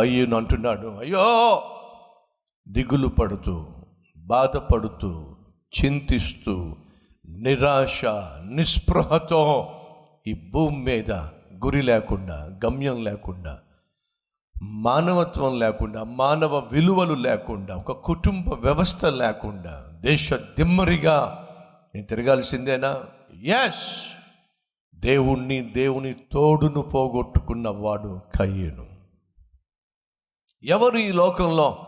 అయ్యను అంటున్నాడు అయ్యో! దిగులు పడుతూ బాధపడుతూ చింతిస్తూ నిరాశ నిస్పృహతో ఈ భూమి మీద గురి లేకుండా గమ్యం లేకుండా మానవత్వం లేకుండా మానవ విలువలు లేకుండా ఒక కుటుంబ వ్యవస్థ లేకుండా దేశ దిమ్మరిగా నేను తిరగాల్సిందేనా? ఎస్ దేవుణ్ణి దేవుని తోడును పోగొట్టుకున్న వాడు కయ్యను. ఎవరు ఈ లోకంలో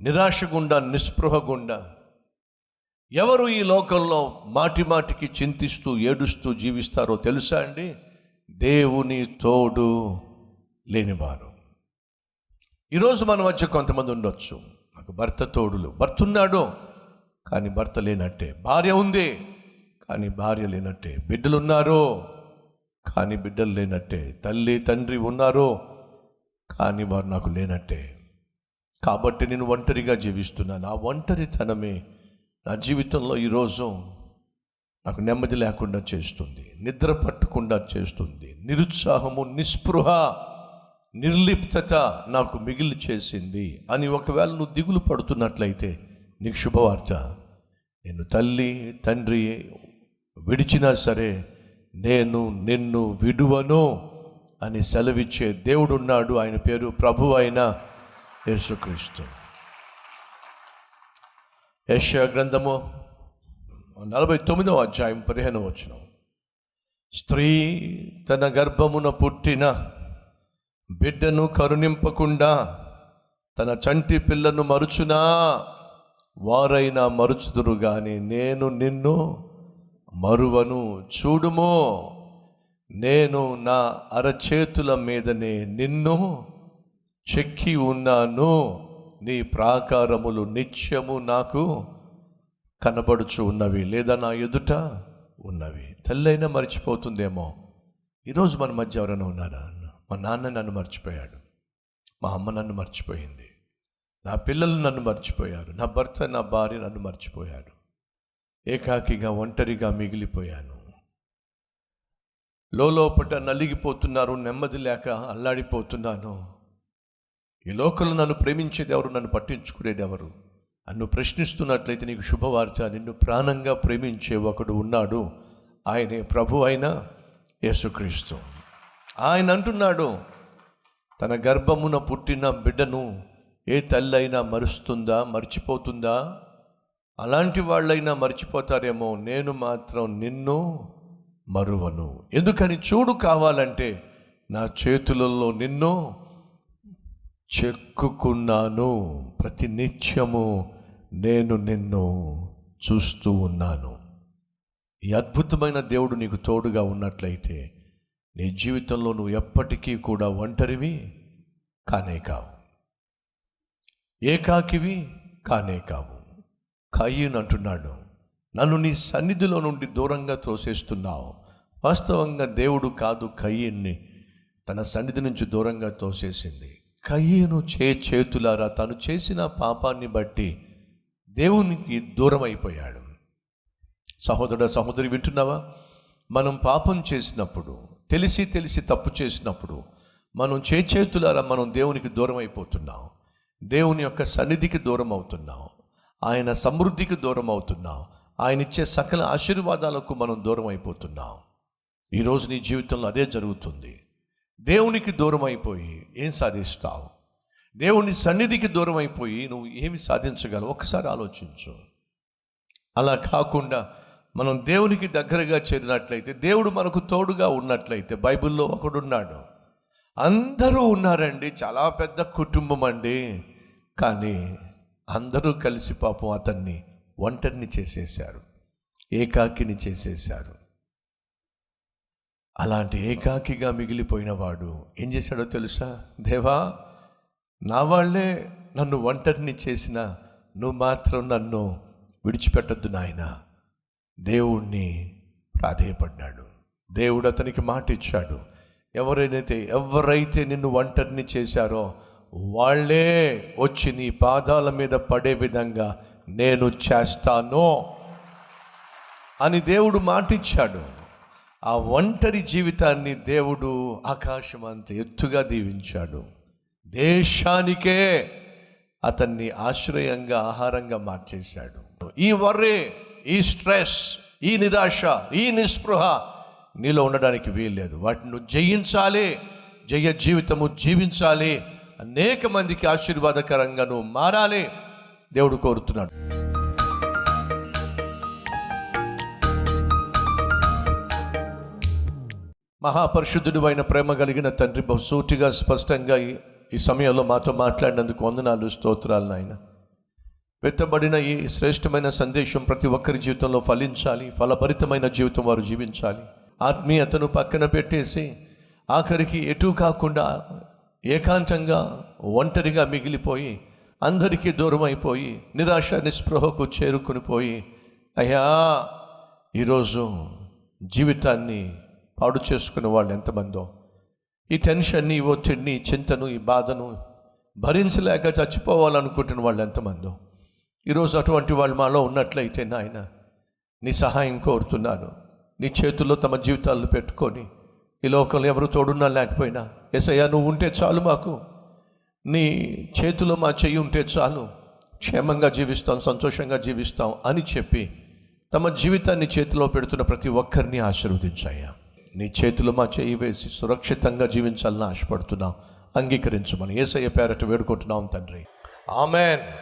నిరాశ గుండా నిస్పృహ గుండా ఎవరు ఈ లోకంలో మాటి మాటికి చింతిస్తూ ఏడుస్తూ జీవిస్తారో తెలుసా అండి? దేవుని తోడు లేనివారు. ఈరోజు మన మధ్య కొంతమంది ఉండొచ్చు. నాకు భర్త తోడులు. భర్త ఉన్నాడు కానీ భర్త లేనట్టే. భార్య ఉంది కానీ భార్య లేనట్టే. బిడ్డలు ఉన్నారు కానీ బిడ్డలు లేనట్టే. తల్లి తండ్రి ఉన్నారు కానీ వారు నాకు లేనట్టే. కాబట్టి నేను ఒంటరిగా జీవిస్తున్నాను. ఆ ఒంటరితనమే నా జీవితంలో ఈరోజు నాకు నెమ్మది లేకుండా చేస్తుంది. నిద్ర పట్టకుండా చేస్తుంది. నిరుత్సాహము నిస్పృహ నిర్లిప్తత నాకు మిగిలి చేసింది అని ఒకవేళ నువ్వు దిగులు పడుతున్నట్లయితే నీకు శుభవార్త. నేను తల్లి తండ్రి విడిచినా సరే నేను నిన్ను విడువను అని సెలవిచ్చే దేవుడున్నాడు. ఆయన పేరు ప్రభు అయినా యేసుక్రీస్తు. యెషయా గ్రంథము నలభై తొమ్మిదవ అధ్యాయం పదిహేనవ వచ్చిన స్త్రీ తన గర్భమున పుట్టిన బిడ్డను కరుణింపకుండా తన చంటి పిల్లను మరుచునా? వారైనా మరుచుదురు గాని నేను నిన్ను మరువను చూడుమో. నేను నా అరచేతుల మీదనే నిన్ను చెక్కి ఉన్నాను. నీ ప్రాకారములు నిత్యము నాకు కనబడుచు ఉన్నవి లేదా నా ఎదుట ఉన్నవి. తల్లైనా మర్చిపోతుందేమో. ఈరోజు మన మధ్య ఎవరైనా ఉన్నారా? మా నాన్న నన్ను మర్చిపోయాడు. మా అమ్మ నన్ను మర్చిపోయింది. నా పిల్లలు నన్ను మర్చిపోయారు. నా భర్త నా భార్య నన్ను మర్చిపోయాడు ఏకాకిగా ఒంటరిగా మిగిలిపోయాను. లోపట నలిగిపోతున్నారు నెమ్మది లేక అల్లాడిపోతున్నాను. ఈ లోకంలో నన్ను ప్రేమించేది ఎవరు నన్ను పట్టించుకునేది ఎవరు నన్ను ప్రశ్నిస్తున్నట్లయితే నీకు శుభవార్త నిన్ను ప్రాణంగా ప్రేమించే ఒకడు ఉన్నాడు. ఆయనే ప్రభు అయిన యేసుక్రీస్తు. ఆయన అంటున్నాడు తన గర్భమున పుట్టిన బిడ్డను ఏ తల్లి అయినా మరుస్తుందా? మర్చిపోతుందా? అలాంటి వాళ్ళైనా మర్చిపోతారేమో. నేను మాత్రం నిన్ను మరువను. ఎందుకని? చూడు కావాలంటే నా చేతులలో నిన్ను చెక్కుకున్నాను. ప్రతి నిత్యము నేను నిన్ను చూస్తూ ఉన్నాను. ఈ అద్భుతమైన దేవుడు నీకు తోడుగా ఉన్నట్లయితే నీ జీవితంలో నువ్వు ఎప్పటికీ కూడా ఒంటరివి కానే కావు. ఏకాకివి కానే కావు. కయ్యను అంటున్నాడు నన్ను నీ సన్నిధిలో నుండి దూరంగా తోసేస్తున్నావు. వాస్తవంగా దేవుడు కాదు కయ్యన్ని తన సన్నిధి నుంచి దూరంగా తోసేసింది. కయ్యను చే చేతులారా తను చేసిన పాపాన్ని బట్టి దేవునికి దూరం అయిపోయాడు సహోదర సహోదరి వింటున్నావా? మనం పాపం చేసినప్పుడు తెలిసి తెలిసి తప్పు చేసినప్పుడు మనం చేతులారా మనం దేవునికి దూరం అయిపోతున్నాం దేవుని యొక్క సన్నిధికి దూరం అవుతున్నాం ఆయన సమృద్ధికి దూరం అవుతున్నాం ఆయన ఇచ్చే సకల ఆశీర్వాదాలకు మనం దూరం అయిపోతున్నాం ఈరోజు నీ జీవితంలో అదే జరుగుతుంది. దేవునికి దూరం అయిపోయి ఏం సాధిస్తావు? దేవుని సన్నిధికి దూరం అయిపోయి నువ్వు ఏమి సాధించగలవు? ఒకసారి ఆలోచించు. అలా కాకుండా మనం దేవునికి దగ్గరగా చేరినట్లయితే దేవుడు మనకు తోడుగా ఉన్నట్లయితే బైబిల్లో ఒకడున్నాడు. అందరూ ఉన్నారండి చాలా పెద్ద కుటుంబం అండి. కానీ అందరూ కలిసి పాపం అతన్ని ఒంటరిని చేసేశారు ఏకాకిని చేసేశారు. అలాంటి ఏకాకిగా మిగిలిపోయిన వాడు ఏం చేశాడో తెలుసా? దేవా నా వాళ్ళే నన్ను ఒంటరిని చేసిన నువ్వు మాత్రం నన్ను విడిచిపెట్టద్దు నాయన. దేవుణ్ణి ప్రాధేయపడ్డాడు దేవుడు అతనికి మాట ఇచ్చాడు. ఎవరైతే ఎవరైతే నిన్ను ఒంటరిని చేశారో వాళ్ళే వచ్చి నీ పాదాల మీద పడే విధంగా నేను చేస్తాను అని దేవుడు మాటిచ్చాడు. ఆ ఒంటరి జీవితాన్ని దేవుడు ఆకాశం అంత ఎత్తుగా దీవించాడు. దేశానికే అతన్ని ఆశ్రయంగా ఆహారంగా మార్చేశాడు. ఈ వర్రే ఈ స్ట్రెస్ ఈ నిరాశ ఈ నిస్పృహ నీలో ఉండడానికి వీల్లేదు. వాటిని నువ్వు జయించాలి జయ జీవితము జీవించాలి. అనేక మందికి ఆశీర్వాదకరంగా నువ్వు మారాలి. దేవుడు కోరుతున్నాడు. మహాపరిశుద్ధుడు అయిన ప్రేమ కలిగిన తండ్రి బహుసూటిగా స్పష్టంగా ఈ- సమయంలో మాతో మాట్లాడినందుకు వందనాలు స్తోత్రాలు నాయన. వెత్తబడిన ఈ శ్రేష్టమైన సందేశం ప్రతి ఒక్కరి జీవితంలో ఫలించాలి ఫలభరితమైన జీవితం వారు జీవించాలి. ఆత్మీయతను పక్కన పెట్టేసి ఆఖరికి ఎటు కాకుండా ఏకాంతంగా ఒంటరిగా మిగిలిపోయి అందరికీ దూరం అయిపోయి నిరాశ నిస్పృహకు చేరుకుని పోయి అయ్యా ఈరోజు జీవితాన్ని పాడు చేసుకునే వాళ్ళు ఎంతమందో. ఈ టెన్షన్ని ఈ ఒత్తిడిని చింతను ఈ బాధను భరించలేక చచ్చిపోవాలనుకుంటున్న వాళ్ళు ఎంతమందో. ఈరోజు అటువంటి వాళ్ళు మాలో ఉన్నట్లయితే నాయన నీ సహాయం కోరుతున్నాను. నీ చేతుల్లో తమ జీవితాలు పెట్టుకొని ఈ లోకంలో ఎవరు తోడున్నా లేకపోయినా ఎసయ్యా నువ్వు ఉంటే చాలు మాకు. నీ చేతిలో మా చెయ్యి ఉంటే చాలు. క్షేమంగా జీవిస్తాం సంతోషంగా జీవిస్తాం అని చెప్పి తమ జీవితాన్ని చేతిలో పెడుతున్న ప్రతి ఒక్కరిని ఆశీర్వదించాయా నీ చేతిలో మా చేయి వేసి సురక్షితంగా జీవించాలని ఆశపడుతున్నాం. అంగీకరించమని ఏసయ్య పేరట వేడుకుంటున్నాం తండ్రి. ఆమెన్.